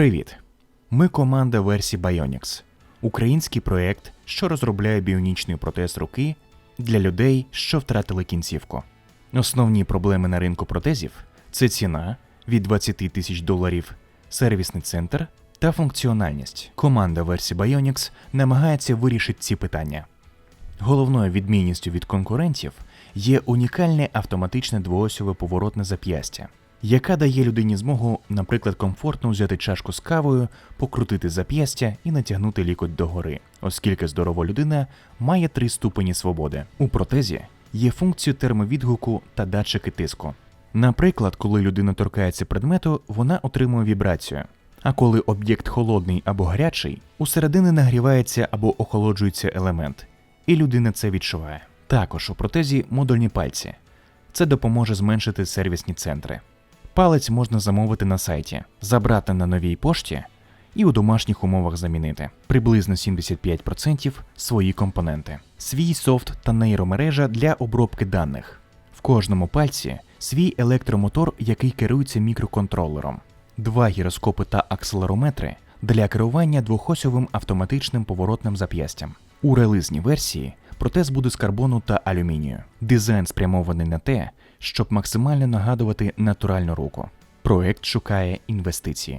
Привіт! Ми команда версії Bionics, український проєкт, що розробляє біонічний протез руки для людей, що втратили кінцівку. Основні проблеми на ринку протезів це ціна від 20 тисяч доларів, сервісний центр та функціональність. Команда версії Bionics намагається вирішити ці питання. Головною відмінністю від конкурентів є унікальне автоматичне двоосьове поворотне зап'ястя, яка дає людині змогу, наприклад, комфортно взяти чашку з кавою, покрутити зап'ястя і натягнути лікоть догори, оскільки здорова людина має три ступені свободи. У протезі є функції термовідгуку та датчики тиску. Наприклад, коли людина торкається предмету, вона отримує вібрацію. А коли об'єкт холодний або гарячий, усередини нагрівається або охолоджується елемент, і людина це відчуває. Також у протезі модульні пальці. Це допоможе зменшити сервісні центри. Палець можна замовити на сайті, забрати на новій пошті і у домашніх умовах замінити приблизно 75% свої компоненти, свій софт та нейромережа для обробки даних. В кожному пальці свій електромотор, який керується мікроконтролером, два гіроскопи та акселерометри для керування двохосьовим автоматичним поворотним зап'ястям. У релизній версії протез буде з карбону та алюмінію. Дизайн спрямований на те, щоб максимально нагадувати натуральну руку. Проект шукає інвестиції.